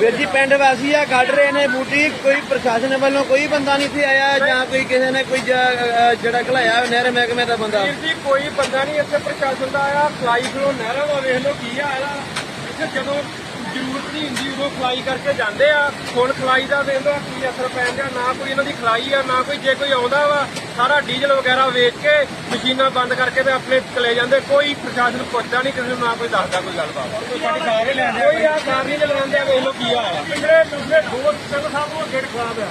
ਵੀਰ ਜੀ, ਪਿੰਡ ਵਾਸੀ ਆ, ਕੱਢ ਰਹੇ ਨੇ ਬੂਟੀ। ਕੋਈ ਪ੍ਰਸ਼ਾਸਨ ਵੱਲੋਂ ਕੋਈ ਬੰਦਾ ਨਹੀਂ ਇੱਥੇ ਆਇਆ ਜਾਂ ਕੋਈ ਕਿਸੇ ਨੇ ਕੋਈ ਜਿਹੜਾ ਘਲਾਇਆ ਨਹਿਰ ਮਹਿਕਮੇ ਦਾ ਬੰਦਾ? ਵੀਰ ਜੀ, ਕੋਈ ਬੰਦਾ ਨਹੀਂ ਇੱਥੇ ਪ੍ਰਸ਼ਾਸਨ ਦਾ ਆਇਆ। ਫਲਾਈ ਫਲੋ ਨਹਿਰਾਂ ਦਾ ਵੇਖ ਲਓ, ਕੀ ਹਾਲ ਆ। ਇੱਥੇ ਜਦੋਂ ਜ਼ਰੂਰਤ ਨਹੀਂ ਹੁੰਦੀ, ਉਦੋਂ ਫਲਾਈ ਕਰਕੇ ਜਾਂਦੇ ਆ। ਹੁਣ ਖਲਾਈ ਦਾ ਵੇਖ ਲਓ, ਕੀ ਅਸਰ ਪੈਣ ਡਿਆ। ਨਾ ਕੋਈ ਇਹਨਾਂ ਦੀ ਖਲਾਈ ਆ, ਨਾ ਕੋਈ ਜੇ ਕੋਈ ਆਉਂਦਾ ਵਾ, ਸਾਰਾ ਡੀਜ਼ਲ ਵਗੈਰਾ ਵੇਚ ਕੇ ਮਸ਼ੀਨਾਂ ਬੰਦ ਕਰਕੇ ਤੇ ਆਪਣੇ ਚਲੇ ਜਾਂਦੇ। ਕੋਈ ਪ੍ਰਸ਼ਾਸਨ ਪੁੱਛਦਾ ਨਹੀਂ, ਕਿਸੇ ਨੂੰ ਨਾ ਕੋਈ ਦੱਸਦਾ ਕੋਈ ਗੱਲਬਾਤ। ਸਾਡੀ ਕੋਈ ਆ ਕਾਰ ਨਹੀਂ ਚਲਾਉਂਦੇ ਆ, ਵੇਖ ਲਓ ਕੀ ਆ। ਪਿਛਲੇ ਦੂਸਰੇ ਦੋ ਤਿੰਨ ਸਾਹਿਬ ਨੂੰ ਗੇਟ ਖਰਾਬ ਆ।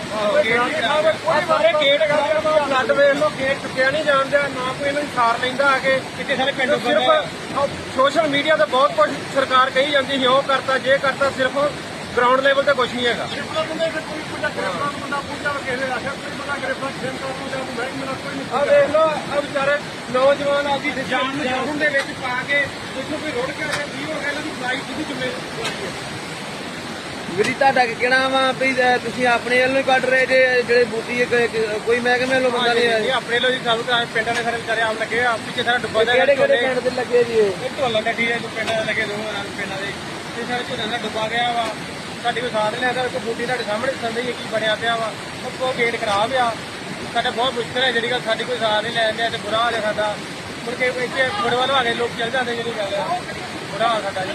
ਕੋਈ ਸਾਰੇ ਗੇਟ ਖਰਾਬ ਆ ਫਲੱਡ ਵੇਖ ਲਓ ਗੇਟ ਚੁੱਕਿਆ ਨਹੀਂ ਜਾਂਦਿਆ ਨਾ ਕੋਈ ਇਹਨਾਂ ਦੀ ਸਾਰ ਲੈਂਦਾ ਆ ਕੇ। ਕਿਤੇ ਸਾਰੇ ਪਿੰਡੋਂ ਸਿਰਫ ਸੋਸ਼ਲ ਮੀਡੀਆ ਤੇ ਬਹੁਤ ਕੁਝ ਸਰਕਾਰ ਕਹੀ ਜਾਂਦੀ ਸੀ ਉਹ ਕਰਤਾ ਜੇ ਕਰਤਾ ਸਿਰਫ ਗਰਾਊਂਡ ਲੈਵਲ ਤੇ ਕੁਝ ਨਹੀਂ ਹੈਗਾ। ਆ ਆ ਵਿਚਾਰੇ ਨੌਜਵਾਨ ਆਪਦੀ ਜਾਨ ਦੇ ਵਿੱਚ ਪਾ ਕੇ ਜਿੱਥੋਂ ਕੋਈ ਰੋੜ ਕੇ ਆ ਗਿਆ ਕੀ ਹੋ ਗਿਆ ਇਹਨਾਂ ਦੀ ਫਲਾਈਟ ਦੀ ਜ਼ਿੰਮੇਵਾਰੀ ਹੈ। ਵੀਰ ਜੀ ਤੁਹਾਡਾ ਕੀ ਕਹਿਣਾ ਵਾ ਵੀ ਤੁਸੀਂ ਆਪਣੇ ਵੱਲੋਂ ਹੀ ਕੱਢ ਰਹੇ ਜੇ ਜਿਹੜੇ ਬੂਟੀ ਕੋਈ ਮਹਿਕਮੇ ਵੱਲੋਂ ਬੰਦਾ ਨਹੀਂ ਇਹ ਆਇਆ ਆਪਣੇ ਲੋਕ ਸਾਨੂੰ ਤਾਂ ਪਿੰਡਾਂ ਦੇ ਸਾਰੇ ਵਿਚਾਰੇ ਆਮ ਲੱਗੇ ਆ ਪਿੱਛੇ ਸਾਰਾ ਡੁੱਬਾ ਦਾ ਕਿਹੜੇ ਕਿਹੜੇ ਪਿੰਡ ਦੇ ਲੱਗੇ ਜੀ ਇਹ? ਢੋਲਾ ਡੱਡੀ ਦੇ ਪਿੰਡਾਂ ਦੇ ਲੱਗੇ ਦੋ ਨਾਲ ਪਿੰਡਾਂ ਦੇ। ਤੇ ਸਾਰੇ ਝੋਨਾ ਦਾ ਡੁੱਬਾ ਗਿਆ ਵਾ। ਸਾਡੀ ਕੋਈ ਸਾਥ ਨਹੀਂ ਲੈਂਦਾ ਕੋਈ ਬੂਟੀ ਤੁਹਾਡੇ ਸਾਹਮਣੇ ਸੰਦੇ ਕੀ ਬਣਿਆ ਪਿਆ ਵਾ। ਉਹ ਗੇਟ ਖਰਾਬ ਆ। ਸਾਡਾ ਬਹੁਤ ਮੁਸ਼ਕਲ ਹੈ ਜਿਹੜੀ ਗੱਲ ਸਾਡੀ ਕੋਈ ਸਾਥ ਨਹੀਂ ਲੈਂਦੇ ਤੇ ਬੁਰਾ ਹਾਲ ਹੈ ਸਾਡਾ। ਮੁੜ ਕੇ ਇੱਥੇ ਲਵਾ ਕੇ ਲੋਕ ਚੱਲ ਜਾਂਦੇ ਜਿਹੜੀ ਗੱਲ ਆ। ਬੁਰਾ ਹਾਲ ਸਾਡਾ ਜੀ